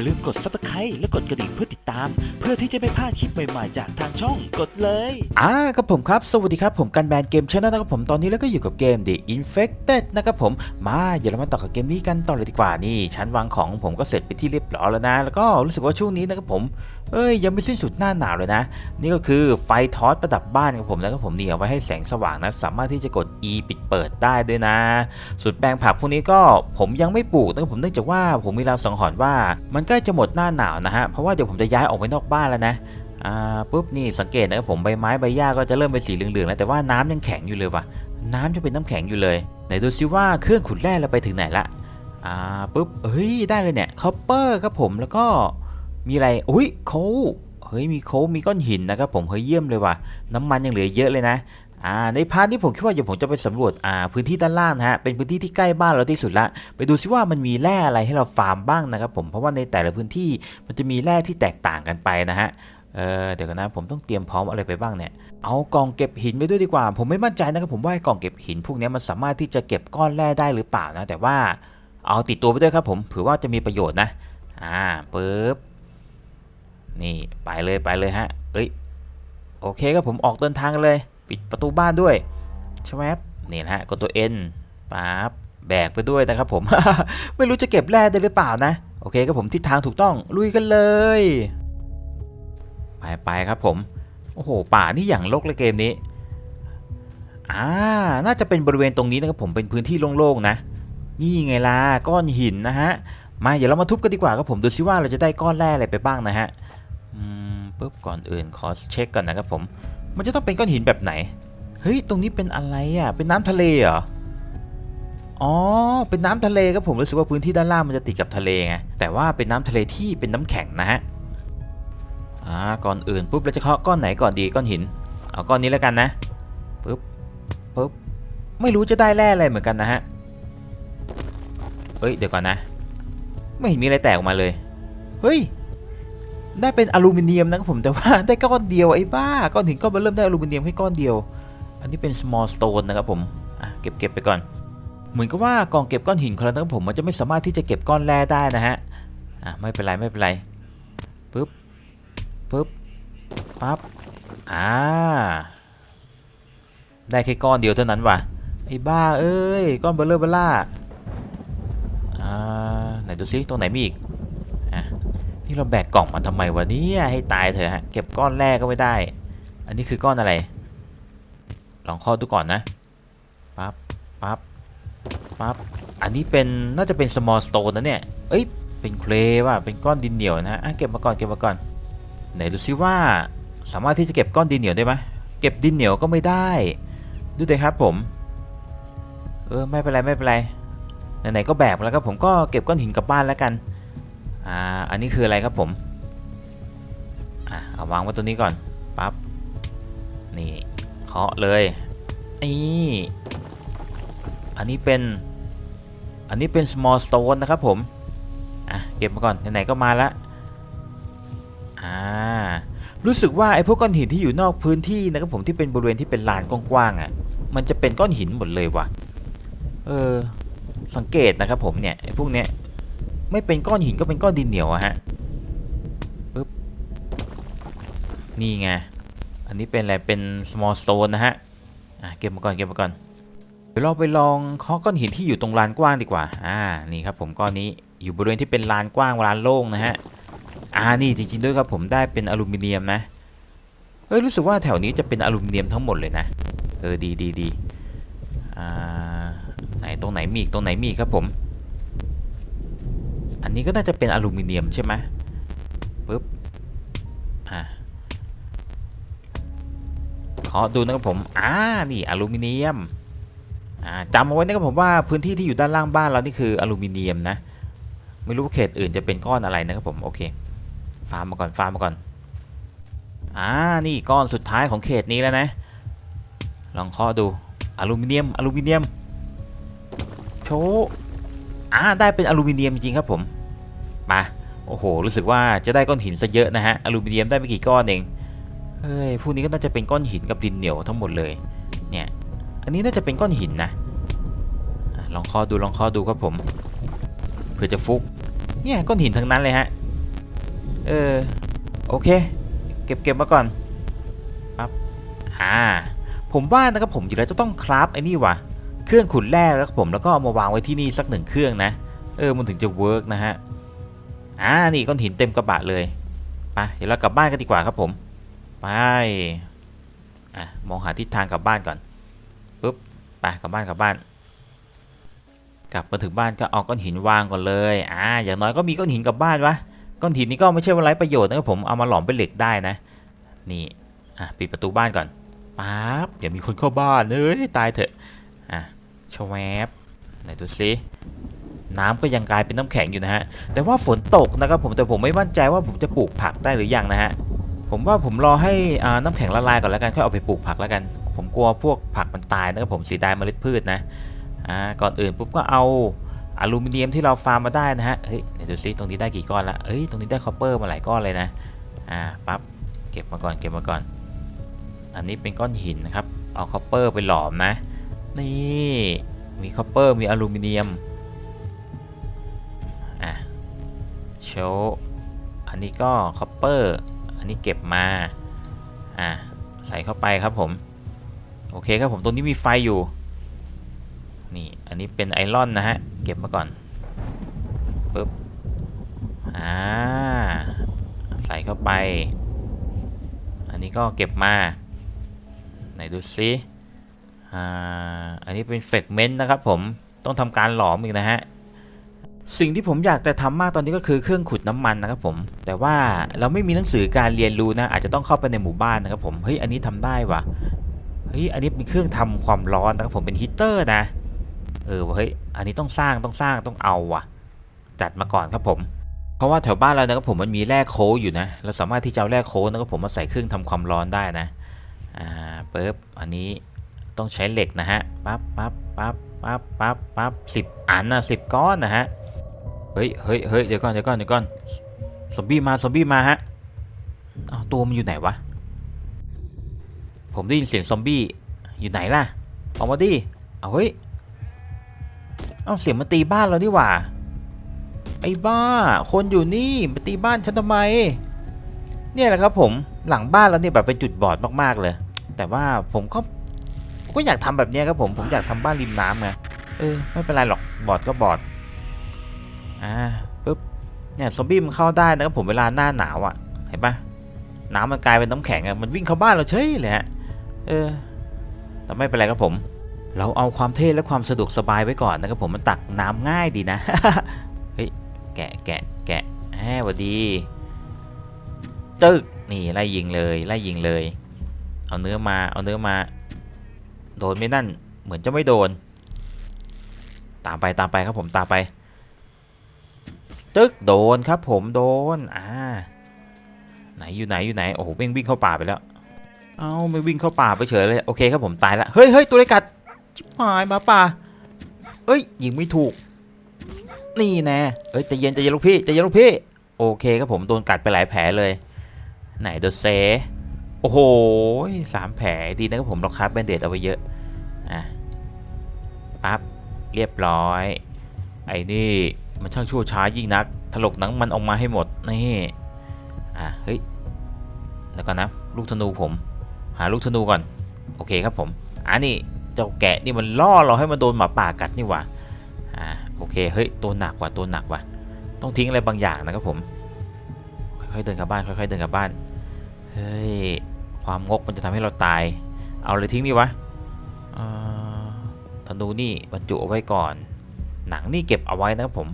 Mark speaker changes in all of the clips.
Speaker 1: อย่าลืมกด subscribe และกดกระดิ่งเพื่อติดตาม เพื่อที่จะไม่พลาดคลิปใหม่ๆ จากทางช่องกดเลย
Speaker 2: อ่าครับผมครับ สวัสดีครับผมกันแบนเกมชนลนะครับผมตอนนี้แล้วก็อยู่กับเกม The Infected นะครับผมมาเดี๋ยวเรามาต่อกับเกมนี้กันต่อเลยดีกว่านี่ชั้นวางของผมก็เสร็จไปที่เรียบร้อยแล้วนะ แล้วก็รู้สึกว่าช่วงนี้นะครับผม เอ้ยยังไม่สิ้นสุดหน้าหนาวเลยนะ นี่ก็คือไฟทอสประดับบ้านครับผมแล้วก็ผมนี่เอาไว้ให้แสงสว่างนะ สามารถที่จะกด E ปิดเปิดได้ด้วยนะส่วนแปลงผักพวกนี้ก็ผมยังไม่ปลูกนะครับผมเนื่องจากว่าผมมีราสังหรณ์ว่า มันใกล้จะหมดหน้าหนาวนะฮะเพราะว่าเดี๋ยวผมจะย้ายออกไปนอกบ้านแล้วนะอ่าปุ๊บนี่สังเกตนะครับผมใบไม้ใบหญ้าก็จะเริ่มเป็นสีเหลืองๆแล้วแต่ว่าน้ำยังแข็งอยู่เลยว่ะน้ำจะเป็นน้ำแข็งอยู่เลยไหนดูซิว่าเครื่องขุดแร่เราไปถึงไหนละอ่าปุ๊บเฮ้ยได้เลยเนี่ยคอปเปอร์ครับผมแล้วก็ มีอะไรอุ้ยโคลเฮ้ยมีโคลมีก้อนหินนะครับผมเฮ้ยเยี่ยมเลยว่ะน้ำมันยังเหลือเยอะเลยนะอ่าในพาร์ทนี้ผมคิดว่าเดี๋ยวผมจะไปสำรวจอ่าพื้นที่ด้านล่างนะฮะเป็นพื้นที่ที่ใกล้บ้านเราที่สุดละไปดูซิว่ามันมีแร่อะไรให้เราฟาร์มบ้างนะครับผมเพราะว่าในแต่ละพื้นที่มันจะมีแร่ที่แตกต่างกันไปนะฮะเออเดี๋ยวกันนะผมต้องเตรียมพร้อมอะไรไปบ้างเนี่ยเอากล่องเก็บหินไปด้วยดีกว่า ผมไม่มั่นใจนะครับผมว่าไอ้กล่องเก็บหิน พวกนี้มันสามารถที่จะเก็บก้อนแร่ได้หรือเปล่านะแต่ว่าเอาติดตัวไปด้วยครับผมเผื่อว่าจะมีประโยชน์นะอ่าปึ๊บ นี่ไปเลยไปเลยฮะ เอ้ยโอเคครับผมออกเดินทางกันเลย ปิดประตูบ้านด้วยใช่ไหมครับนี่นะฮะกดตัว N ปั๊บแบกไปด้วยนะครับผม ไม่รู้จะเก็บแร่ได้หรือเปล่านะ โอเคครับผมทิศทางถูกต้องลุยกันเลย ไปไปครับผม โอ้โห ป่านี่อย่างรกเลยเกมนี้อ่าน่าจะเป็นบริเวณตรงนี้นะครับผมเป็นพื้นที่โล่งๆนะ นี่ไงล่ะก้อนหินนะฮะมาเดี๋ยวเรามาทุบกันดีกว่าครับผมดูซิว่าเราจะได้ก้อนแร่อะไรไปบ้างนะฮะ บก่อนอื่นขอเช็คก่อนนะครับผม มันจะต้องเป็นก้อนหินแบบไหน เฮ้ย ตรงนี้เป็นอะไรอะ เป็นน้ำทะเลเหรอ อ๋อ เป็นน้ำทะเลครับผมรู้สึกว่าพื้นที่ด้านล่างมันจะติดกับทะเลไง แต่ว่าเป็นน้ำทะเลที่เป็นน้ำแข็งนะฮะ อ่า ก่อนอื่นปุ๊บเราจะเคาะก้อนไหนก่อนดีก้อนหิน เอาก้อนนี้แล้วกันนะ ปุ๊บ ปุ๊บ ไม่รู้จะได้แร่อะไรเหมือนกันนะฮะ เอ้ย เดี๋ยวก่อนนะ ไม่เห็นมีอะไรแตกออกมาเลย เฮ้ย ได้เป็นอลูมิเนียมนะครับผมแต่ว่าได้ก้อนเดียวไอ้บ้าก้อนหินก้อนมันเริ่มได้อลูมิเนียมแค่ก้อนเดียว อันนี้เป็น small stone นะครับผมอะเก็บเก็บไปก่อน เหมือนกับว่ากล่องเก็บก้อนหินของเรานะครับผมมันจะไม่สามารถที่จะเก็บก้อนแร่ได้นะฮะอะไม่เป็นไรไม่เป็นไรปุ๊บปึ๊บปั๊บอ่าได้แค่ก้อนเดียวเท่านั้นว่ะไอ้บ้าเอ้ยก้อนเบลเลอร์เบล่าอ่าไหนดูซิตรงไหนมีอีก นี่เราแบกกล่องมันทำไมวะเนี่ยให้ตายเถอะฮะเก็บก้อนแรกก็ไม่ได้ อันนี้คือก้อนอะไร ลองข้อดูก่อนนะปั๊บปั๊บปั๊บอันนี้เป็นน่าจะเป็น small stone นะเนี่ยเอ้ยเป็นเคลว่ะเป็นก้อนดินเหนียวนะฮะเก็บมาก่อนเก็บมาก่อนไหนดูซิว่าสามารถที่จะเก็บก้อนดินเหนียวได้ไหมเก็บดินเหนียวก็ไม่ได้ดูเลยครับผมเออไม่เป็นไรไม่เป็นไรไหนๆก็แบกมาแล้วครับผมก็เก็บก้อนหินกลับบ้านแล้วกัน อ่าอันนี้คืออะไรครับผมอะเอาวางไว้ตัวนี้ก่อนปั๊บนี่เคาะเลยนี่อันนี้เป็นอันนี้เป็น small stone นะครับผมอะเก็บมาก่อนไหนๆก็มาแล้วอ่ารู้สึกว่าไอ้พวกก้อนหินที่อยู่นอกพื้นที่นะครับผมที่เป็นบริเวณที่เป็นลานกว้างๆอะมันจะเป็นก้อนหินหมดเลยว่ะเออสังเกตนะครับผมเนี่ยไอ้พวกเนี้ย ไม่เป็นก้อนหินก็เป็นก้อนดินเหนียวอะฮะปึ๊บนี่ไง อันนี้เป็นอะไร เป็น small stone นะฮะ อะ เก็บมาก่อน เก็บมาก่อน เดี๋ยวเราไปลองเคาะก้อนหินที่อยู่ตรงลานกว้างดีกว่า อ่า นี่ครับผมก้อนนี้ อยู่บริเวณที่เป็นลานกว้างลานโล่งนะฮะ อ่า นี่จริงๆด้วยครับผมได้เป็นอลูมิเนียมนะเฮ้ย รู้สึกว่าแถวนี้จะเป็นอลูมิเนียมทั้งหมดเลยนะ เออ ดีดีดีอ่า ไหนตรงไหนมีอีกตรงไหนมีครับผม อันนี้ก็น่าจะเป็นอลูมิเนียมใช่ไหมปึ๊บอ่าขอดูนะครับผม อ่า นี่อลูมิเนียม อ่าจำเอาไว้นะครับผมว่าพื้นที่ที่อยู่ด้านล่างบ้านเรานี่คืออลูมิเนียมนะ ไม่รู้เขตอื่นจะเป็นก้อนอะไรนะครับผม โอเค ฟาร์มมาก่อน ฟาร์มมาก่อน อ่า นี่ก้อนสุดท้ายของเขตนี้แล้วนะ ลองเคาะดู อลูมิเนียม อลูมิเนียม โชว์ อ่าได้เป็นอลูมิเนียมจริงครับผม มา โอ้โห รู้สึกว่าจะได้ก้อนหินซะเยอะนะฮะ อลูมิเนียมได้ไม่กี่ก้อนเอง เฮ้ย พวกนี้ก็น่าจะเป็นก้อนหินกับดินเหนียวทั้งหมดเลย เนี่ย อันนี้น่าจะเป็นก้อนหินนะลองเคาะดูลองเคาะดูครับผมเพื่อจะฟุก เนี่ยก้อนหินทั้งนั้นเลยฮะ เออ โอเค เก็บเก็บมาก่อนปั๊บอ่า ผมว่านะครับผมอยู่แล้วจะต้องคราฟไอ้นี่ว่ะ เครื่องขุดแร่แล้วครับผมแล้วก็เอามาวางไว้ที่นี่สักหนึ่งเครื่องนะ เออมันถึงจะเวิร์กนะฮะอ่านี่ก้อนหินเต็มกระบะเลยไปเดี๋ยวเรากลับบ้านกันดีกว่าครับผมไปอะมองหาทิศทางกลับบ้านก่อนปุ๊บไปกลับบ้านกลับบ้าน กลับมาถึงบ้านก็เอาก้อนหินวางก่อนเลยอ่าอย่างน้อยก็มีก้อนหินกลับบ้านวะก้อนหินนี้ก็ไม่ใช่ว่าไร้ประโยชน์นะครับผมเอามาหลอมเป็นเหล็กได้นะ นี่อะปิดประตูบ้านก่อนปั๊บเดี๋ยวมีคนเข้าบ้านเอ้ยตายเถอะอะ ชวบไหนดูซิน้ำก็ยังกลายเป็นน้ำแข็งอยู่นะฮะ แต่ว่าฝนตกนะครับผม แต่ผมไม่มั่นใจว่าผมจะปลูกผักได้หรือยังนะฮะ ผมว่าผมรอให้น้ำแข็งละลายก่อนแล้วกัน ค่อยเอาไปปลูกผักแล้วกัน ผมกลัวพวกผักมันตายนะครับผมเสียดายเมล็ดพืชนะ อ่า ก่อนอื่นปุ๊บก็เอาอลูมิเนียมที่เราฟาร์มมาได้นะฮะ เฮ้ยเดี๋ยวดูซิตรงนี้ได้กี่ก้อนละเฮ้ย ตรงนี้ได้คอปเปอร์มาหลายก้อนเลยนะ อ่า ปั๊บ เก็บมาก่อน เก็บมาก่อน อันนี้เป็นก้อนหินนะครับ เอาคอปเปอร์ไปหลอมนะ นี่ มีคอปเปอร์มีอลูมิเนียม อะโชว์อันนี้ก็คอปเปอร์อันนี้เก็บมา อะใส่เข้าไปครับผม โอเคครับผมตรงนี้มีไฟอยู่ นี่ อันนี้เป็นไอรอนนะฮะ เก็บมาก่อนปึ๊บ อ่า ใส่เข้าไป อันนี้ก็เก็บมา ไหนดูซิ อ่าอันนี้เป็นเฟกเมนต์นะครับผมต้องทำการหลอมอีกนะฮะสิ่งที่ผมอยากจะทำมากตอนนี้ก็คือเครื่องขุดน้ำมันนะครับผม แต่ว่าเราไม่มีหนังสือการเรียนรู้นะ อาจจะต้องเข้าไปในหมู่บ้านนะครับผมเฮ้ยอันนี้ทำได้วะเฮ้ยอันนี้เป็นเครื่องทำความร้อนนะครับผมเป็นฮีตเตอร์นะเออเฮ้ยอันนี้ต้องสร้างต้องสร้างต้องเอาว่ะ จัดมาก่อนครับผม เพราะว่าแถวบ้านเรานะครับผมมันมีแร่โคอยู่นะ เราสามารถที่จะเอาแร่โคนะครับผมมาใส่เครื่องทำความร้อนได้นะอ่าปึ๊บอันนี้ ต้องใช้เหล็กนะฮะปั๊บปั๊บปั๊บปั๊บปั๊บปั๊บสิบอันนะสิบก้อนนะฮะเฮ้ยเฮ้ยเฮ้ยเดี๋ยวก่อนเดี๋ยวก่อนเดี๋ยวก่อนซอมบี้มาซอมบี้มาฮะเอาตัวมันอยู่ไหนวะผมได้ยินเสียงซอมบี้อยู่ไหนล่ะออกมาดิเอาเฮ้ยเอาเสียงมาตีบ้านเราดีหว่าไอ้บ้า คนอยู่นี่มาตีบ้านฉันทำไม เนี่ยแหละครับผมหลังบ้านเราเนี่ยแบบเป็นจุดบอดมากๆเลย แต่ว่าผมก็ ก็อยากทำแบบนี้ครับผมผมอยากทำบ้านริมน้ำไงเออไม่เป็นไรหรอกบอดก็บอดอ่าปุ๊บเนี่ยซอมบี้มันเข้าได้นะครับผมเวลาหน้าหนาวอะ่ะเห็นปะน้ำมันกลายเป็นน้ำแข็งอะ่ะมันวิ่งเข้าบ้านเราเฉยเลยฮะเออ แต่ไม่เป็นไรครับผม เราเอาความเท่และความสะดวกสบายไว้ก่อนนะครับผมมันตักน้ำง่ายดีนะเฮ้ยแกะแกะแกะแหมวัดดีตึกนี่ไล่ยิงเลยไล่ยิงเลย เอาเนื้อมาเอาเนื้อมา โดนไม่นั่น เหมือนจะไม่โดน ตามไปตามไปครับผมตามไป ตึกโดนครับผมโดน อ่า ไหนอยู่ไหนอยู่ไหน โอ้โหวิ่งวิ่งเข้าป่าไปแล้ว เอาไม่วิ่งเข้าป่าไปเฉยเลย โอเคครับผมตายและเฮ้ยเฮ้ยตัวอะไรกัดชิบหายมาป่าเอ้ยยิงไม่ถูก นี่แน่เอ้ยใจเย็นใจเย็นลูกพี่ใจเย็นลูกพี่ โอเคครับผมโดนกัดไปหลายแผลเลย ไหนโดนเซ โอ้โหสามแผลดีนะครับผมเราคับแบนเดตเอาไว้เยอะ อะ ปั๊บ เรียบร้อย ไอ้นี่มันช่างชั่วช้ายิ่งนัก ถลกหนังมันออกมาให้หมด นี่ อะ เฮ้ย แล้วก็นะ ลูกธนูผม หาลูกธนูก่อน โอเคครับผม อ่านี่ เจ้าแกะนี่มันล่อเราให้มันโดนหมาป่ากัดนี่หว่า อ่าโอเค เฮ้ย ตัวหนักกว่ะตัวหนักว่ะ ต้องทิ้งอะไรบางอย่างนะครับผม ค่อยๆเดินกลับบ้าน ค่อยๆเดินกลับบ้าน ฮ้ย ความงกมันจะทำให้เราตาย เอาเลยทิ้งดีวะอ่าธนูนี่บรรจุเอาไว้ก่อน หนังนี่เก็บเอาไว้นะครับผม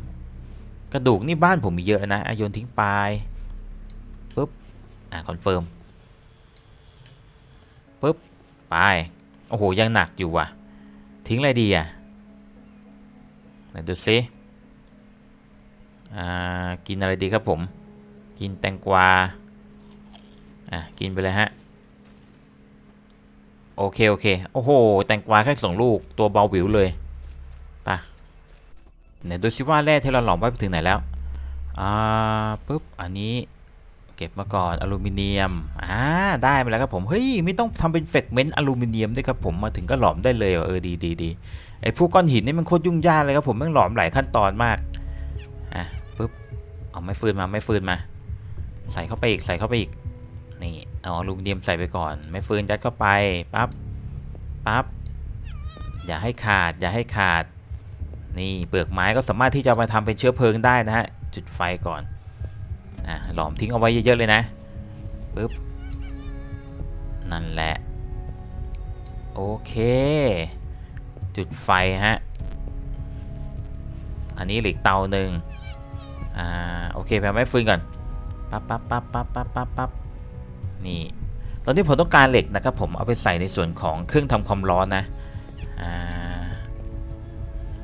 Speaker 2: กระดูกนี่บ้านผมมีเยอะนะอะโยนทิ้งไปปุ๊บ อะคอนเฟิร์มปุ๊บ ไป โอ้โห ยังหนักอยู่ว่ะ ทิ้งอะไรดีอะไหนดูซิอ่ากินอะไรดีครับผม กินแตงกวา อะกินไปเลยฮะ โอเค โอเค โอ้โห แตงกวาแค่สองลูกตัวเบาวิวเลยไปไหนดูซิว่าแร่ที่เราหลอมไว้ไปถึงไหนแล้ว อ่าปุ๊บ อันนี้เก็บมาก่อนอลูมิเนียม อ่า ได้มาแล้วครับผม เฮ้ย ไม่ต้องทำเป็นเฟกเมนต์อลูมิเนียมด้วยครับผม มาถึงก็หลอมได้เลย เออ ดีดีดีไอ้พวกก้อนหินนี่มันโคตรยุ่งยากเลยครับผมแม่งหลอมหลายขั้นตอนมาก อะปุ๊บ เอาไม้ฟืนมา ไม้ฟืนมา ใส่เข้าไปอีก ใส่เข้าไปอีก นี่เอาอลูมิเนียมใส่ไปก่อน ไม่ฟืนยัดเข้าไปปั๊บปั๊บอย่าให้ขาดอย่าให้ขาด นี่เปลือกไม้ก็สามารถที่จะมาทำเป็นเชื้อเพลิงได้นะฮะจุดไฟก่อนอะหลอมทิ้งเอาไว้เยอะๆเลยนะปึ๊บนั่นแหละโอเค จุดไฟฮะอันนี้เหล็กเตาหนึ่งอ่าโอเคแปลไม้ฟืนก่อนปั๊บปั๊บปั๊บปั๊บปั๊บปั๊บปั๊บ นี่ตอนนี้ผมต้องการเหล็กนะครับผมเอาไปใส่ในส่วนของเครื่องทำความร้อนนะ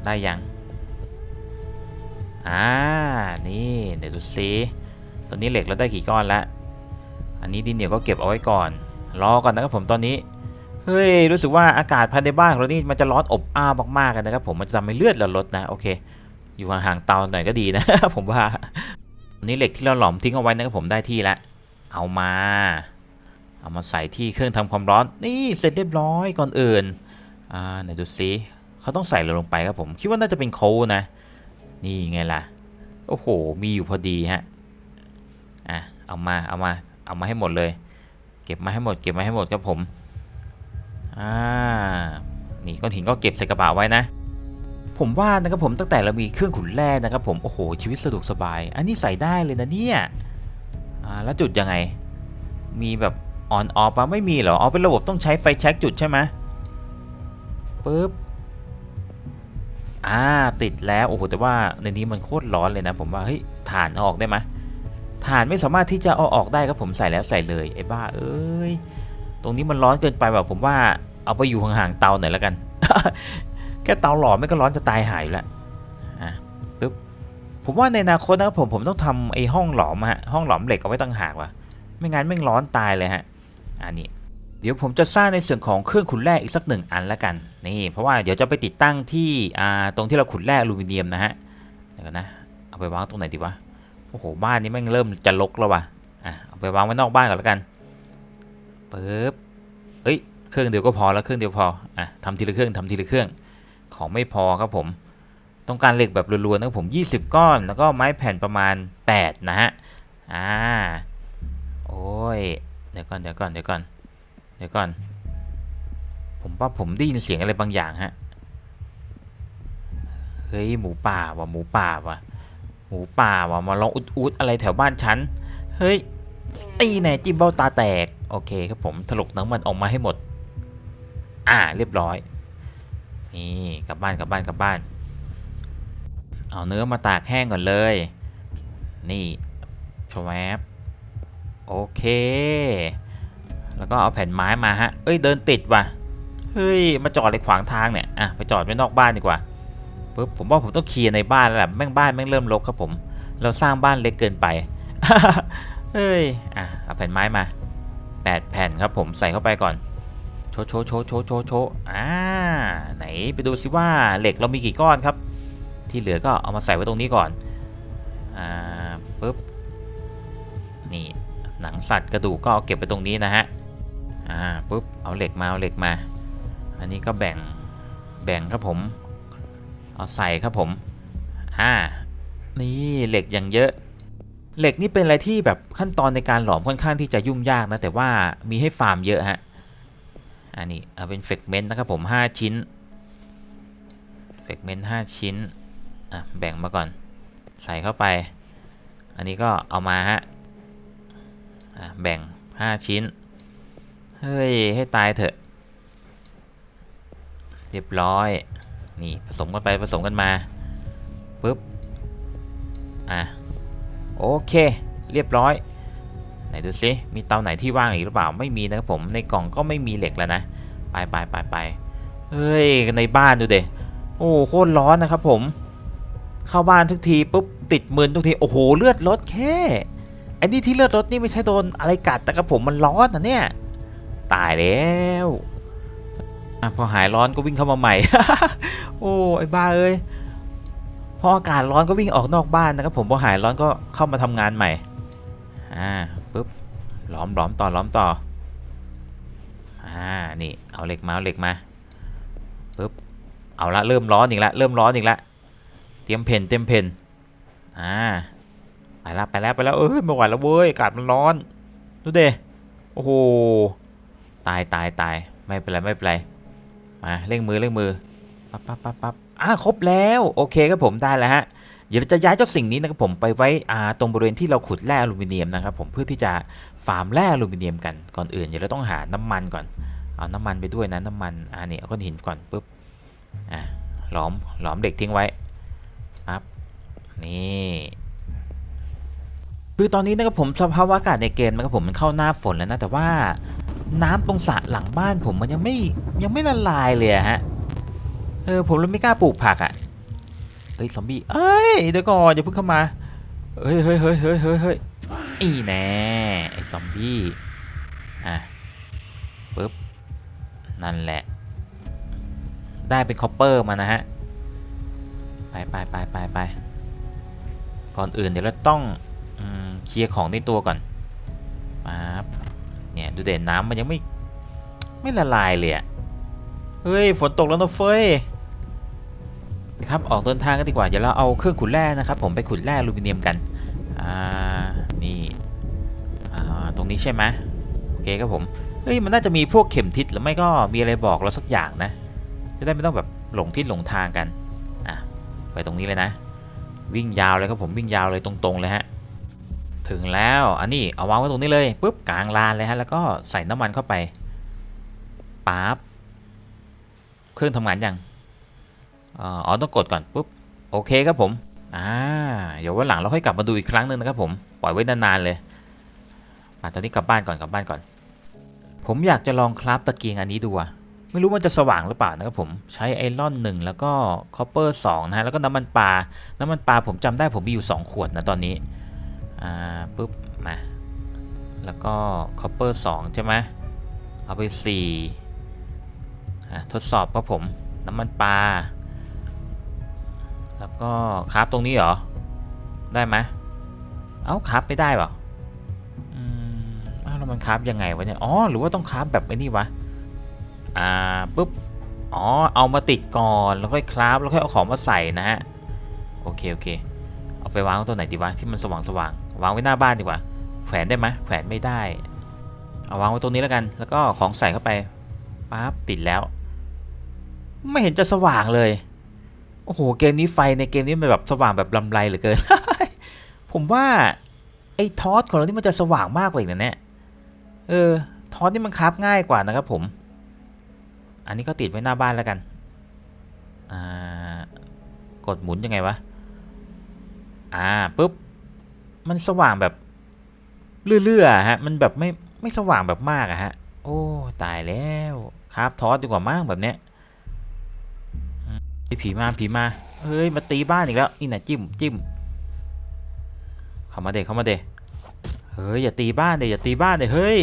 Speaker 2: ได้ยังอ่านี่เดี๋ยวดูซิตอนนี้เหล็กเราได้กี่ก้อนล้วอันนี้ดินเหนียวก็เก็บเอาไว้ก่อน รอก่อนนะครับผมตอนนี้เฮ้ยรู้สึกว่าอากาศภายในบ้านของเรานี่มันจะร้อนอบอ้าวมากๆกันนะครับผมมันจะทำให้เลือดเราลดนะโอเค อยู่ห่างๆเตาหน่อยก็ดีนะ ผมว่านนี้เหล็กที่เราหลอมทิ้งเอาไว้นะครับผมได้ที่แล้ว เอามา เอามาใส่ที่เครื่องทำความร้อน นี่เสร็จเรียบร้อยก่อนอื่น อ่าไหนดูซิเขาต้องใส่เราลงไปครับผม คิดว่าน่าจะเป็นโคลนะ นี่ไงล่ะ โอ้โห มีอยู่พอดีฮะ อะ เอามา เอามา เอามาให้หมดเลย เก็บมาให้หมด เก็บมาให้หมดครับผม อ่า นี่ก้อนหินก็เก็บใส่กระเป๋าไว้นะผมว่านะครับผมตั้งแต่เรามีเครื่องขุดแร่นะครับผมโอ้โหชีวิตสะดวกสบาย อันนี้ใส่ได้เลยนะเนี่ย อ่าแล้วจุดยังไง มีแบบออนออฟปะไม่มีเหรอเอเป็นระบบต้องใช้ไฟแช็กจุดใช่ไหมปึ๊บอ่าติดแล้วโอ้โหแต่ว่าในนี้มันโคตรร้อนเลยนะผมว่าเฮ้ยถ่านเอาออกได้ไหมถ่านไม่สามารถที่จะเอาออกได้ครับผมใส่แล้วใส่เลยไอ้บ้าเอ้ยตรงนี้มันร้อนเกินไปแบบผมว่าเอาไปอยู่ห่างๆเตาหน่อยแล้วกัน แค่เตาหลอมไม่ก็ร้อนจะตายหายแล้วอะ ผมว่าในอนาคตนะครับผมผมต้องทำไอ้ห้องหลอมฮะห้องหลอมเหล็กเอาไว้ตั้งหากว่ะไม่งั้นแม่งร้อนตายเลยฮะอันนี้เดี๋ยวผมจะสร้างในส่วนของเครื่องขุดแร่อีกสักหนึ่งอันล้วกันนี่เพราะว่าเดี๋ยวจะไปติดตั้งที่อ่าตรงที่เราขุดแร่อลูมิเนียมนะฮะเดี๋ยวก่อนนะเอาไปวางตรงไหนดีวะโอ้โหบ้านนี้แม่งเริ่มจะรกแล้วว่ะอะเอาไปวางไว้นอกบ้านก่อนแล้วกันปึ๊บเอ้ยเครื่องเดียวก็พอแล้วเครื่องเดียวพออะทำทีละเครื่องทำทีละเครื่องของไม่พอครับผม ต้องการเหล็กแบบรัวๆนะผม 20 ก้อน แล้วก็ไม้แผ่นประมาณ 8 นะฮะ อ่า โอ้ย เดี๋ยวก่อน เดี๋ยวก่อน เดี๋ยวก่อน เดี๋ยวก่อน ผมว่าผมได้ยินเสียงอะไรบางอย่างฮะ เฮ้ย หมูป่าว่ะ หมูป่าว่ะ หมูป่าว่ะ มาลองอุดๆอะไรแถวบ้านฉัน เฮ้ย ตีแน่จิ้มเบ้าตาแตก โอเคครับผม ถลกน้ำมันออกมาให้หมด อ่า เรียบร้อย นี่ กลับบ้าน กลับบ้าน กลับบ้าน เอาเนื้อมาตากแห้งก่อนเลย นี่ชวบโอเค แล้วก็เอาแผ่นไม้มาฮะ เอ้ยเดินติดว่ะ เฮ้ยมาจอดเลยขวางทางเนี่ย อะไปจอดไว้นอกบ้านดีกว่าปุ๊บผมว่าผมต้องเคลียร์ในบ้านแล้วแหละแม่งบ้านแม่งเริ่มรกครับผม เราสร้างบ้านเล็กเกินไป เฮ้ย อะเอาแผ่นไม้มา8แผ่นครับผมใส่เข้าไปก่อนโชว์โชว์โชว์โชว์โชว์โชอ่าไหนไปดูซิว่าเหล็กเรามีกี่ก้อนครับ ที่เหลือก็เอามาใส่ไว้ตรงนี้ก่อน อ่าปึ๊บ นี่ หนังสัตว์กระดูกก็เอาเก็บไปตรงนี้นะฮะ อ่าปึ๊บ เอาเหล็กมา เอาเหล็กมา อันนี้ก็แบ่ง แบ่งครับผม เอาใส่ครับผม อ่า นี่เหล็กอย่างเยอะ เหล็กนี่เป็นอะไรที่แบบขั้นตอนในการหลอมค่อนข้างที่จะยุ่งยากนะ แต่ว่ามีให้ฟาร์มเยอะฮะ อันนี้เอาเป็นเฟกเมนต์นะครับผม 5 ชิ้นเฟกเมนต์5ชิ้น อะแบ่งมาก่อน ใส่เข้าไป อันนี้ก็เอามาฮะอะแบ่ง 5 ชิ้น เฮ้ย ให้ตายเถอะ เรียบร้อย นี่ผสมกันไปผสมกันมาปึ๊บ อะ โอเค เรียบร้อย ไหนดูซิ มีเตาไหนที่ว่างอีกหรือเปล่า ไม่มีนะครับผม ในกล่องก็ไม่มีเหล็กแล้วนะ ไปไปไปไปเฮ้ย ในบ้านดูเดโอ้โคตรร้อนนะครับผม เข้าบ้านทุกทีปุ๊บติดมืนทุกทีโอ้โหเลือดลดแค่ไอ้นี่ที่เลือดลดนี่ไม่ใช่โดนอะไรกัดแต่กับผมมันร้อนนะเนี่ยตายแล้วอพอหายร้อนก็วิ่งเข้ามาใหม่ โอ้ไอ้บ้าเอ้ยพออากาศร้อนก็วิ่งออกนอกบ้านนะครับผมพอหายร้อนก็เข้ามาทำงานใหม่อ่าปุ๊บล้อมล้อมต่อล้อมต่ออ่านี่เอาเหล็กมาเอาเหล็กมาปุ๊บเอาละเริ่มร้อนอีกละเริ่มร้อนอีกละ รียมเพนเตรียมเพนอ่าไปแล้วไปแล้วไปแล้วเอ้ยไม่ไหวแล้วเว้ยอากาศมันร้อนดูเดโอ้โหตายตายตายไม่เป็นไรไม่เป็นไรมาเร่งมือเร่งมือปั๊บปั๊บปั๊บปั๊บอ่าครบแล้วโอเคครับผมได้แล้วฮะเดี๋ยวเราจะย้ายเจ้าสิ่งนี้นะครับผมไปไว้อ่าตรงบริเวณที่เราขุดแร่อลูมิเนียมนะครับผมเพื่อที่จะฟาร์มแร่อลูมิเนียมกันก่อนอื่นเดี๋ยวเราต้องหาน้ำมันก่อนเอาน้ำมันไปด้วยนะน้ำมันอ่านี่เอาก้อนหินก่อนปุ๊บอะหลอมหลอมเหล็กทิ้งไว้ ปั๊บนี่คือตอนนี้นะครับผมสภาวะอากาศในเกมนะครับผมมันเข้าหน้าฝนแล้วนะแต่ว่าน้ำตรงสระหลังบ้านผมมันยังไม่ยังไม่ละลายเลยอะฮะเออผมเลยไม่กล้าปลูกผักอะเฮ้ยซอมบี้เอ้ยเดี๋ยวก่อนอย่าเพิ่งเข้ามาเฮ้ยเฮ้ยเฮ้ยเฮ้ยเฮ้ยเฮ้ยอีแน่ไอ้ซอมบี้อะปึ๊บนั่นแหละ ได้เป็นคอปเปอร์มานะฮะ ไปไปไปไปไปก่อนอื่นเดี๋ยวเราต้องอเคลียร์ของในตัวก่อนปั๊บเนี่ยดูเด่นน้ำมันยังไม่ไม่ละลายเลยอะเฮ้ยฝนตกแล้วนะเฟยครับออกเดินทางกันดีกว่าเดี๋ยวเราเอาเครื่องขุดแร่นะครับ ผมไปขุดแร่อลูมิเนียมกันอ่านี่อ่าตรงนี้ใช่ไหมโอเคครับผมเฮ้ยมันน่าจะมีพวกเข็มทิศหรือไม่ก็มีอะไรบอกเราสักอย่างนะ จะได้ไม่ต้องแบบหลงทิศหลงทางกัน ไปตรงนี้เลยนะ วิ่งยาวเลยครับผมวิ่งยาวเลยตรงๆเลยฮะถึงแล้วอันนี้เอาวางไว้ตรงนี้เลยปุ๊บกลางลานเลยฮะแล้วก็ใส่น้ำมันเข้าไปปั๊บเครื่องทำงานยังอ๋อต้องกดก่อนปุ๊บโอเคครับผมอ่าเดี๋ยววันหลังเราค่อยกลับมาดูอีกครั้งหนึ่งนะครับผมปล่อยไว้นานๆเลยอะตอนนี้กลับบ้านก่อนกลับบ้านก่อน ผมอยากจะลองคราฟตะเกียงอันนี้ดูอะ ไม่รู้มันจะสว่างหรือเปล่านะครับผมใช้ไอรอนหนึ่งแล้วก็คอปเปอร์สองนะฮะแล้วก็น้ำมันปลา น้ำมันปลาผมจำได้ผมมีอยู่ 2 ขวดนะตอนนี้อ่าปุ๊บมาแล้วก็คอปเปอร์สองใช่ไหมเอาไปสี่อะทดสอบครับผมน้ำมันปลา แล้วก็คราฟตรงนี้เหรอ ได้ไหมเอ้าคราฟไม่ได้เปล่าอืมเอ้าแล้วมันคราฟยังไงวะเนี่ยอ๋อหรือว่าต้องคราฟแบบไอ้นี่วะ อ่าปุ๊บอ๋อเอามาติดก่อนแล้วค่อยคราฟแล้วค่อยเอาของมาใส่นะฮะโอเคโอเค เอาไปวางตัวไหนดีวะที่มันสว่างสว่างวางไว้หน้าบ้านดีกว่าแขวนได้ไหมแขวนไม่ได้เอาวางไว้ตรงนี้แล้วกัน แล้วก็ของใส่เข้าไปปั๊บติดแล้ว ไม่เห็นจะสว่างเลยโอ้โหเกมนี้ไฟในเกมนี้มันแบบสว่างแบบลำไรเหลือเกิน ผมว่าไอ้ทอสของเรานี่มันจะสว่างมากกว่าอีกนะเนี่ยเออทอสนี่มันคราฟง่ายกว่านะครับผม อันนี้ก็ติดไว้หน้าบ้านแล้วกัน กดหมุนยังไงวะ อ่าปุ๊บ มันสว่างแบบเลื่อยๆอฮะ มันแบบไม่ไม่สว่างแบบมากอะฮะ โอ้ ตายแล้วคราฟทอสดีกว่ามากแบบเนี้ยไอ้ผีมาผีมา เฮ้ย มาตีบ้านอีกแล้ว นี่นะจิ้มจิ้มเข้ามาเด็กเข้ามาเด็กเฮ้ย อย่าตีบ้านเด็อย่าตีบ้านเด็เฮ้ย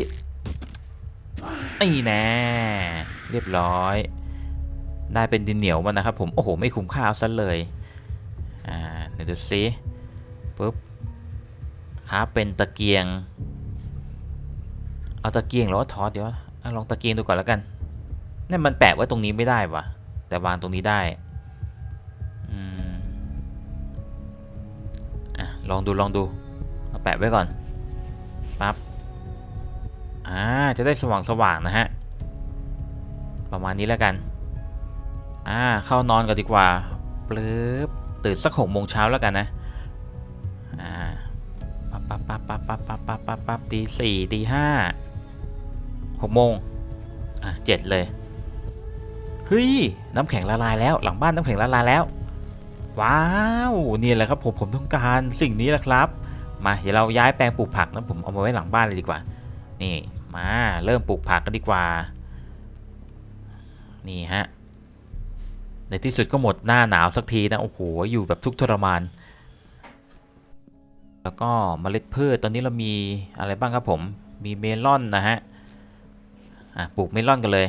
Speaker 2: ไอ้แน่ เรียบร้อย ได้เป็นดินเหนียวมันะครับ ผมโอ้โหไม่คุ้มค่าเอาซะเลยอ่าเดี๋ยวดูซิปุ๊บครับเป็นตะเกียง เอาตะเกียงหรือว่าทอสเดี๋ยวอลองตะเกียงดูก่อนแล้วกันนี่มันแปะไว้ตรงนี้ไม่ได้วะแต่วางตรงนี้ได้อืมอะลองดูลองดูเอาแปะไว้ก่อนปั๊บอ่าจะได้สว่างสว่างนะฮะ ประมาณนี้แล้วกัน อ่า เข้านอนกันดีกว่าปลื้บตื่นสักหกโมงเช้าแล้วกันนะ อ่า ปั๊บปั๊บปั๊บปั๊บปั๊บปั๊บปั๊บปั๊บปั๊บตีสี่ตีห้าหกโมงอะเจ็ดเลย เฮ้ย น้ำแข็งละลายแล้ว หลังบ้านน้ำแข็งละลายแล้ว ว้าว นี่แหละครับผม ผมต้องการสิ่งนี้แหละครับ มาเดี๋ยวเราย้ายแปลงปลูกผักนะผมเอามาไว้หลังบ้านเลยดีกว่า นี่ มาเริ่มปลูกผักกันดีกว่า นี่ฮะ ในที่สุดก็หมดหน้าหนาวสักทีนะ โอ้โห อยู่แบบทุกทรมาน แล้วก็เมล็ดพืชตอนนี้เรามีอะไรบ้างครับผม มีเมลอนนะฮะ อะปลูกเมลอนกันเลย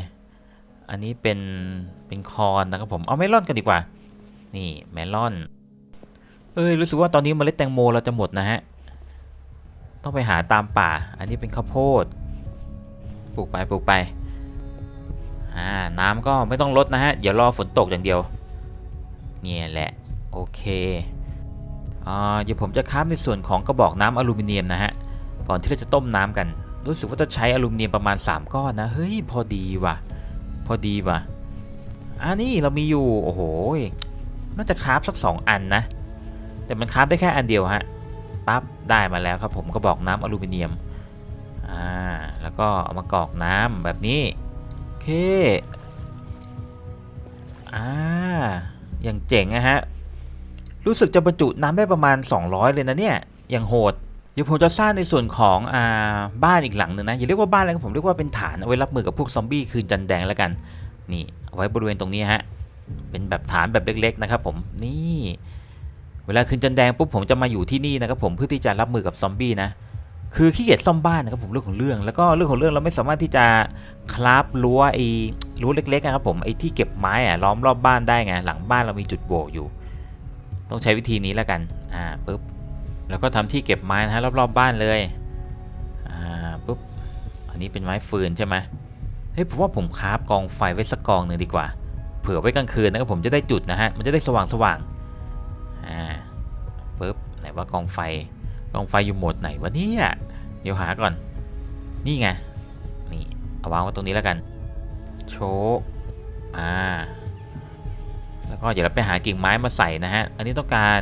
Speaker 2: อันนี้เป็นเป็นคอนนะครับผม เอาเมลอนกันดีกว่า นี่เมลอน เอ้ยรู้สึกว่าตอนนี้เมล็ดแตงโมเราจะหมดนะฮะ ต้องไปหาตามป่า อันนี้เป็นข้าวโพด ปลูกไปปลูกไป อ่าน้ำก็ไม่ต้องลดนะฮะ เดี๋ยวรอฝนตกอย่างเดียว เนี่ยแหละ โอเคอ่าเดี๋ยวผมจะค้าในส่วนของกระบอกน้ำอลูมิเนียมนะฮะ ก่อนที่เราจะต้มน้ำกัน รู้สึกว่าจะใช้อลูมิเนียมประมาณ 3 ก้อนนะ เฮ้ย พอดีว่ะ พอดีว่ะอ่านี่เรามีอยู่ โอ้โห น่าจะคราฟสัก 2 อันนะ แต่มันคราฟได้แค่อันเดียวฮะ ปั๊บ ได้มาแล้วครับผมกระบอกน้ำอลูมิเนียม อ่า แล้วก็เอามากรอกน้ำแบบนี้ เค อ่า อย่างเจ๋งนะฮะ รู้สึกจะบรรจุน้ำได้ประมาณ 200 เลยนะเนี่ย อย่างโหด เดี๋ยวผมจะสร้างในส่วนของอ่าบ้านอีกหลังหนึ่งนะ อย่าเรียกว่าบ้านเลยครับผมเรียกว่าเป็นฐานเอาไว้รับมือกับพวกซอมบี้คืนจันแดงแล้วกัน นี่เอาไว้บริเวณตรงนี้ฮะ เป็นแบบฐานแบบเล็ก ๆ นะครับผม นี่ เวลาคืนจันแดงปุ๊บผมจะมาอยู่ที่นี่นะครับผมเพื่อที่จะรับมือกับซอมบี้นะ คือขี้เกียจซ่อมบ้านนะครับผมเรื่องของเรื่อง แล้วก็เรื่องของเรื่องเราไม่สามารถที่จะคราฟรั้วไอ้รั้วเล็กๆนะครับผมไอ้ที่เก็บไม้อะล้อมรอบบ้านได้ไงหลังบ้านเรามีจุดโหว่อยู่ ต้องใช้วิธีนี้แล้วกันอ่าปุ๊บแล้วก็ทำที่เก็บไม้นะฮะรอบๆบ้านเลยอ่าปุ๊บอันนี้เป็นไม้ฟืนใช่ไหมเฮ้ยผมว่าผมคราฟกองไฟไว้สักกองหนึ่งดีกว่า เผื่อไว้กลางคืนนะครับผมจะได้จุดนะฮะมันจะได้สว่างสว่างๆอ่าปุ๊บไหนว่ากองไฟ กองไฟอยู่หมดไหนวะเนี่ยเดี๋ยวหาก่อน นี่ไง นี่ เอาวางไว้ตรงนี้แล้วกัน โชว์อ่า แล้วก็เดี๋ยวเราไปหากิ่งไม้มาใส่นะฮะ อันนี้ต้องการ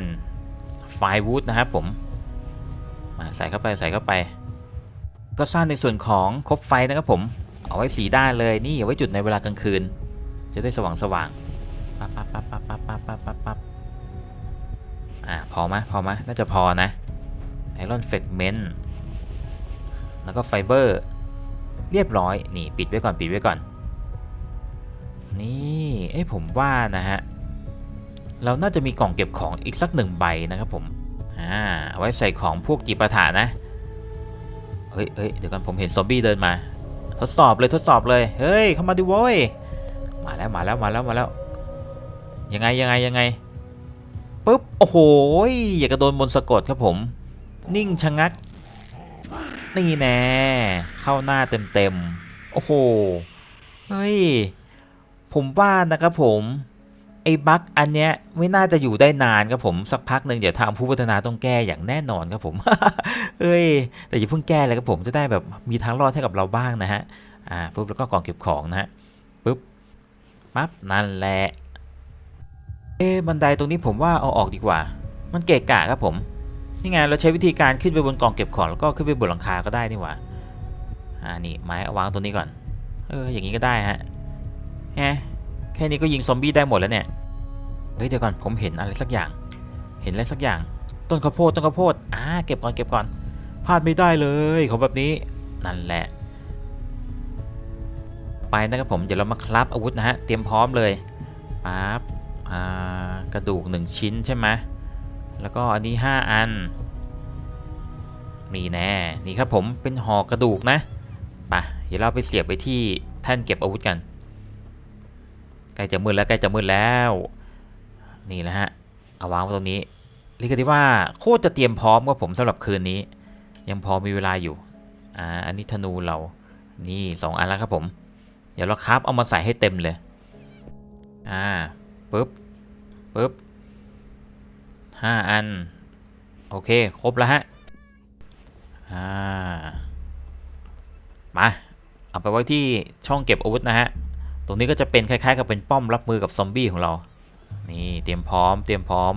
Speaker 2: ไฟวูดนะครับผม มาใส่เข้าไปใส่เข้าไป ก็สร้างในส่วนของคบไฟนะครับผม เอาไว้สีด้านเลยนี่เอาไว้จุดในเวลากลางคืน จะได้สว่างสว่างปั๊บปั๊บปั๊บปั๊บปั๊บปั๊บปั๊บอ่าพอไหมพอไหมน่าจะพอนะ ไอรอนเฟกเมนต์แล้วก็ไฟเบอร์เรียบร้อย นี่ ปิดไว้ก่อน ปิดไว้ก่อน นี่เอ้ยผมว่านะฮะ เราน่าจะมีกล่องเก็บของอีกสักหนึ่งใบนะครับผม อ่า ไว้ใส่ของพวกจีปาถานะ เฮ้ยเฮ้ยเดี๋ยวกันผมเห็นซอมบี้เดินมา ทดสอบเลยทดสอบเลย เฮ้ย เข้ามาดิโว้ย มาแล้วมาแล้วมาแล้วมาแล้ว ยังไงยังไงยังไง ปุ๊บ โอ้โห อย่ากระโดนมนสะกดครับผม นิ่งชะงัก นี่แน่เข้าหน้าเต็มๆ โอ้โห เฮ้ย ผมว่านะครับผมไอ้บั๊กอันเนี้ยไม่น่าจะอยู่ได้นานครับผมสักพักหนึ่งเดี๋ยวทางผู้พัฒนาต้องแก้อย่างแน่นอนครับผม เอ้ย แต่อย่าเพิ่งแก้เลยครับผมจะได้แบบมีทางรอดให้กับเราบ้างนะฮะ อ่าปุ๊บแล้วก็กล่องเก็บของนะฮะปุ๊บปั๊บนั่นแหละ เอ๊บันไดตรงนี้ผมว่าเอาออกดีกว่า มันเกะกะครับผม นี่ไงเราใช้วิธีการขึ้นไปบนกล่องเก็บของแล้วก็ขึ้นไปบนหลังคาก็ได้นี่หว่าอ่านี่ไม้วางตรงนี้ก่อนเอออย่างนี้ก็ได้ฮะแฮแค่นี้ก็ยิงซอมบี้ได้หมดแล้วเนี่ยเฮ้ยเดี๋ยวก่อนผมเห็นอะไรสักอย่าง เห็นอะไรสักอย่าง ต้นข้าวโพดต้นข้าวโพดอ่าเก็บก่อนเก็บก่อนพลาดไม่ได้เลยของแบบนี้นั่นแหละ ไปนะครับผมเดี๋ยวเรามาคลับอาวุธนะฮะเตรียมพร้อมเลยปั๊บอ่ากระดูก 1 ชิ้นใช่ไหม แล้วก็อันนี้ 5 อันนี่แน่ นี่ครับผมเป็นห่อกระดูกนะไปเดี๋ยวเราไปเสียบไปที่แท่นเก็บอาวุธกัน ใกล้จะมืดแล้วใกล้จะมืดแล้ว นี่แหละฮะ เอาวางไว้ตรงนี้เรียกได้ว่าโคตรจะเตรียมพร้อมกับผมสำหรับคืนนี้ ยังพอมีเวลาอยู่ อ่า อันนี้ธนูเรา นี่สองอันแล้วครับผม เดี๋ยวเราคราฟเอามาใส่ให้เต็มเลย อ่าปึ๊บปึ๊บ ห้าอัน โอเค ครบแล้วฮะ อ่า มา เอาไปไว้ที่ช่องเก็บอาวุธนะฮะ ตรงนี้ก็จะเป็นคล้ายๆ กับเป็นป้อมรับมือกับซอมบี้ของเรา นี่เตรียมพร้อม เตรียมพร้อม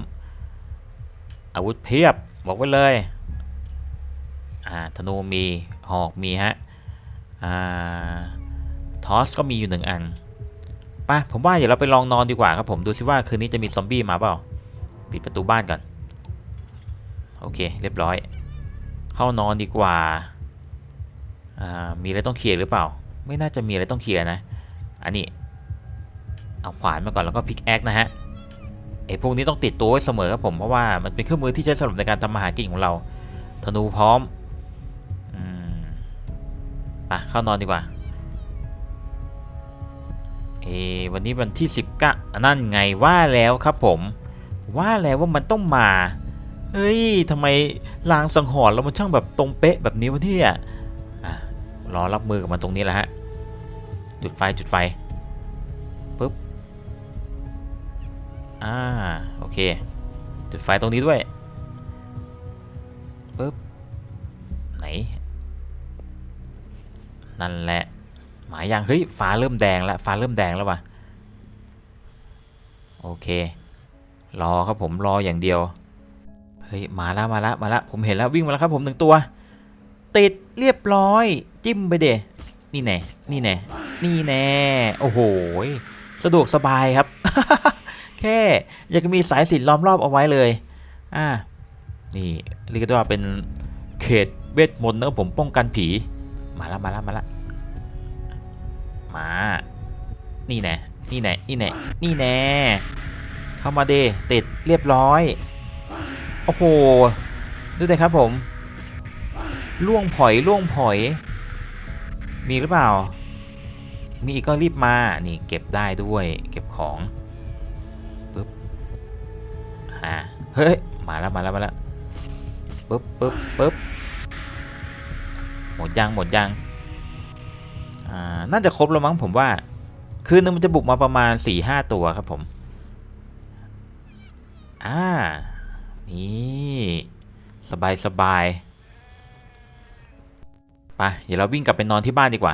Speaker 2: อาวุธเพียบ บอกไว้เลย อ่า ธนูมี หอกมีฮะ อ่า ทอสก็มีอยู่หนึ่งอันไปผมว่าเดี๋ยวเราไปลองนอนดีกว่าครับผม ดูซิว่าคืนนี้จะมีซอมบี้มาเปล่า ปิดประตูบ้านก่อน โอเค เรียบร้อย เข้านอนดีกว่าอ่า มีอะไรต้องเคลียร์หรือเปล่า ไม่น่าจะมีอะไรต้องเคลียร์นะ อันนี้ เอาขวานมาก่อนแล้วก็พิกแอคนะฮะไอ้พวกนี้ต้องติดตัวไว้เสมอครับผมเพราะว่ามันเป็นเครื่องมือที่ใช้สำหรับในการทำมาหากินของเรา ธนูพร้อมอืมไปเข้านอนดีกว่าเอวันนี้วันที่10กะนั่นไงว่าแล้วครับผม ว่าแล้วว่ามันต้องมาเฮ้ยทำไมลางสังหรณ์แล้วมันช่างแบบตรงเป๊ะแบบนี้วะเนี่ยอะรอรับมือกับมันตรงนี้แหละฮะ จุดไฟจุดไฟปุ๊บ อ่า โอเค จุดไฟตรงนี้ด้วยปึ๊บ ไหน นั่นแหละ หมายยังเฮ้ย ฟ้าเริ่มแดงแล้ว ฟ้าเริ่มแดงแล้ววะโอเค รอครับผมรออย่างเดียว เฮ้ย มาแล้วมาแล้วมาแล้วผมเห็นแล้ววิ่งมาแล้วครับผมหนึ่งตัว ติดเรียบร้อย จิ้มไปเดนี่แน่นี่แน่นี่แน่โอ้โหสะดวกสบายครับ แค่อยากจะมีสายสินล้อมรอบเอาไว้เลยอ่านี่เรียกได้ว่าเป็นเขตเวทมนต์นะครับผมป้องกันผี มาแล้วมาแล้วมาแล้วมา นี่แน่นี่แน่นี่แน่นี่แน่ เข้ามาเดติดเรียบร้อย โอ้โห ดูเลยครับผม ล่วงผอยล่วงผอย มีหรือเปล่า มีอีกก็รีบมา นี่เก็บได้ด้วย เก็บของปึ๊บอ่าเฮ้ย มาแล้วมาแล้วมาแล้วปึ๊บปึ๊บปึ๊บหมดยังหมดยังอ่าน่าจะครบแล้วมั้งผมว่า คืนนึงมันจะบุกมาประมาณ4ี่ห้าตัวครับผม อ่า นี่ สบายสบายไปเดี๋ยวเราวิ่งกลับไปนอนที่บ้านดีกว่า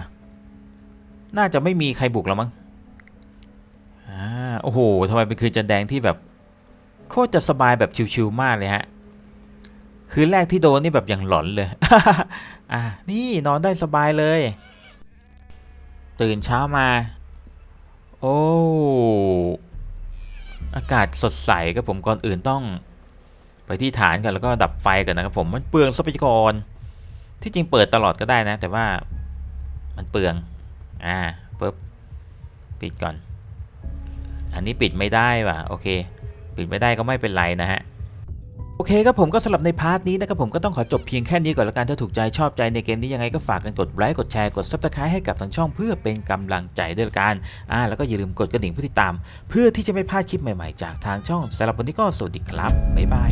Speaker 2: น่าจะไม่มีใครบุกแล้วมั้ง อ่า โอ้โหทำไมเป็นคืนจันแดงที่แบบโคตรจะสบายแบบชิวๆมากเลยฮะ คืนแรกที่โดนนี่แบบอย่างหลอนเลย อ่า นี่นอนได้สบายเลย ตื่นเช้ามา โอ้ อากาศสดใสครับผมก่อนอื่นต้อง ไปที่ฐานกันแล้วก็ดับไฟกันนะครับผมมันเปลืองทรัพยากร ที่จริงเปิดตลอดก็ได้นะ แต่ว่ามันเปลืองอ่าปึ๊บปิดก่อน อันนี้ปิดไม่ได้ว่ะโอเค ปิดไม่ได้ก็ไม่เป็นไรนะฮะ โอเคครับผมก็สำหรับในพาร์ทนี้นะครับผมก็ต้องขอจบเพียงแค่นี้ก่อนละกันถ้าถูกใจชอบใจในเกมนี้ยังไงก็ฝากกันกดไลค์กดแชร์กดซับสไครต์ให้กับทางช่องเพื่อเป็นกำลังใจด้วยละกันอ่าแล้วก็อย่าลืมกดกระดิ่งเพื่อติดตาม เพื่อที่จะไม่พลาดคลิปใหม่ๆ จากทางช่องสำหรับวันนี้ก็สวัสดีครับบ๊ายบาย